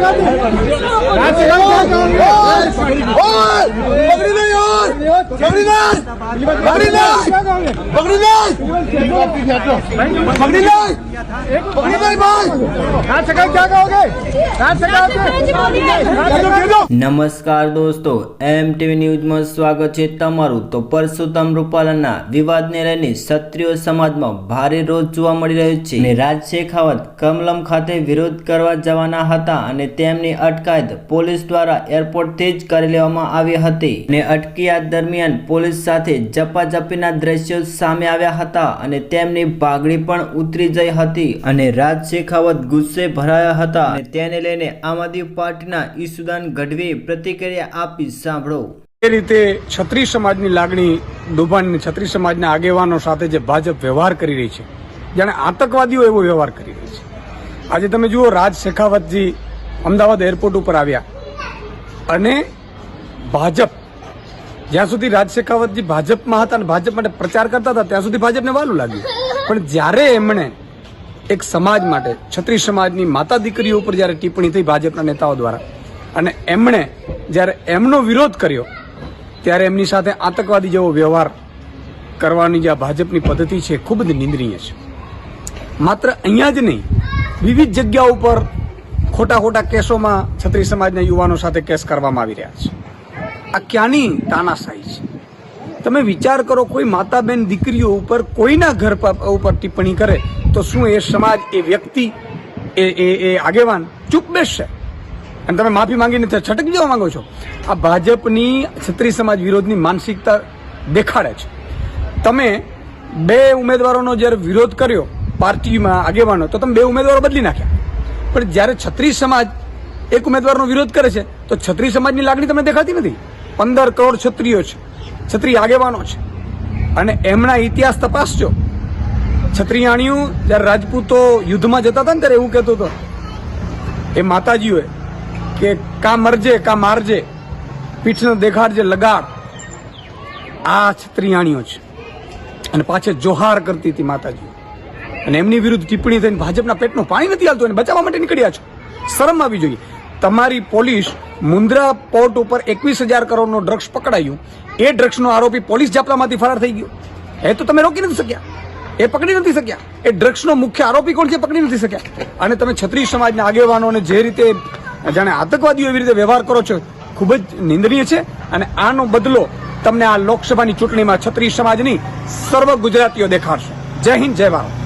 પકડી લે યાર નમસ્કાર દોસ્તો એમ ટીવી ન્યૂઝમાં સ્વાગત છે તમારું. તો પરસોત્તમ રૂપાલાના વિવાદને લઈને ક્ષત્રિય સમાજમાં ભારે રોજ જોવા મળી રહ્યો છે. અને રાજ શેખાવત કમલમ ખાતે વિરોધ કરવા જવાના હતા અને તેમની અટકાયત પોલીસ દ્વારા એરપોર્ટથી જ કરી લેવામાં આવી હતી. અને અટકિયાત દરમિયાન પોલીસ સાથે ઝપાઝપીના દ્રશ્યો સામે આવ્યા હતા અને તેમની પાઘડી પણ ઉતરી જઈ હતી અને રાજ શેખાવત ગુસ્સે ભરાયા હતા અને તેને લઈને આમ આદમી પાર્ટીના ઈસુદાન ગઢવીએ પ્રતિક્રિયા આપી, સાંભળો. એ રીતે છત્રી સમાજની લાગણી દુભાની છત્રી સમાજના આગેવાનો સાથે જે ભાજપ વ્યવહાર કરી રહી છે, જાણે આતંકવાદીઓ એવો વ્યવહાર કરી રહી છે. આજે તમે જુઓ, રાજ શેખાવતજી અમદાવાદ એરપોર્ટ ઉપર આવ્યા અને ભાજપ જ્યાં સુધી રાજ શેખાવતજી ભાજપમાં હતા અને ભાજપ માટે પ્રચાર કરતા હતા, ત્યાં સુધી ભાજપને વાલું લાગ્યું. પણ જ્યારે એમણે એક સમાજ માટે છત્રી સમાજની માતા દીકરીઓ ઉપર જ્યારે ટિપ્પણી થઈ ભાજપના નેતાઓ દ્વારા, અને એમણે જ્યારે એમનો વિરોધ કર્યો, ત્યારે એમની સાથે આતંકવાદી જેવો વ્યવહાર કરવાની જે ભાજપની પદ્ધતિ છે ખૂબ જ નિંદનીય છે. માત્ર અહીંયા જ નહીં, વિવિધ જગ્યાઓ ઉપર ખોટા ખોટા કેસોમાં છત્રી સમાજના યુવાનો સાથે કેસ કરવામાં આવી રહ્યા છે. આ ક્યાંની તાનાશાહી છે. તમે વિચાર કરો, કોઈ માતા બેન દીકરીઓ ઉપર કોઈના ઘર ઉપર ટિપ્પણી કરે, તો શું એ સમાજ, એ વ્યક્તિ, એ એ એ આગેવાન ચૂપ બેસશે? અને તમે માફી માંગીને છટકી જવા માંગો છો? આ ભાજપની છત્રી સમાજ વિરોધની માનસિકતા દેખાડે છે. તમે બે ઉમેદવારોનો જ્યારે વિરોધ કર્યો પાર્ટીમાં આગેવાનો, તો તમે બે ઉમેદવારો બદલી નાખ્યા. પણ જ્યારે છત્રીસ સમાજ એક ઉમેદવારનો વિરોધ કરે છે, તો છત્રી સમાજની લાગણી તમને દેખાતી નથી? પંદર કરોડ ક્ષત્રિયો છે. છત્રી આગેવાનો છે. અને એમના ઇતિહાસ તપાસજો. છત્રીયાણીઓ જ્યારે રાજપૂતો યુદ્ધમાં જતા હતા ને ત્યારે એવું કહેતો હતો એ માતાજીઓએ કે કા મરજે, કા મારજે, પીઠનો દેખાડજે લગાડ. આ છત્રીયાણીઓ છે. અને પાછળ જોહાર કરતી હતી માતાજી અને એમની વિરુદ્ધ ટિપ્પણી થઈને ભાજપના પેટનું પાણી નથી હાલતું અને બચાવવા માટે નીકળ્યા છો. શરમ આવી જોઈએ. તમારી પોલીસ મુન્દ્રા પોર્ટ ઉપર એકવીસ હજાર કરોડનો ડ્રગ્સ પકડાયું. એ ડ્રગ્સનો આરોપી પોલીસ જાપલામાંથી ફરાર થઈ ગયો. એ તો તમે રોકી નથી શક્યા. એ પકડી નથી શક્યા. એ ડ્રગ્સનો મુખ્ય આરોપી કોણ છે પકડી નથી શક્યા. અને તમે છત્રી સમાજના આગેવાનોને જે રીતે, જાણે આતંકવાદીઓ એવી રીતે વ્યવહાર કરો છો, ખૂબ જ નિંદનીય છે. અને આનો બદલો તમને આ લોકસભાની ચૂંટણીમાં છત્રી સમાજની સર્વ ગુજરાતીઓ દેખાડશે. જય હિન્દ, જય ભારત.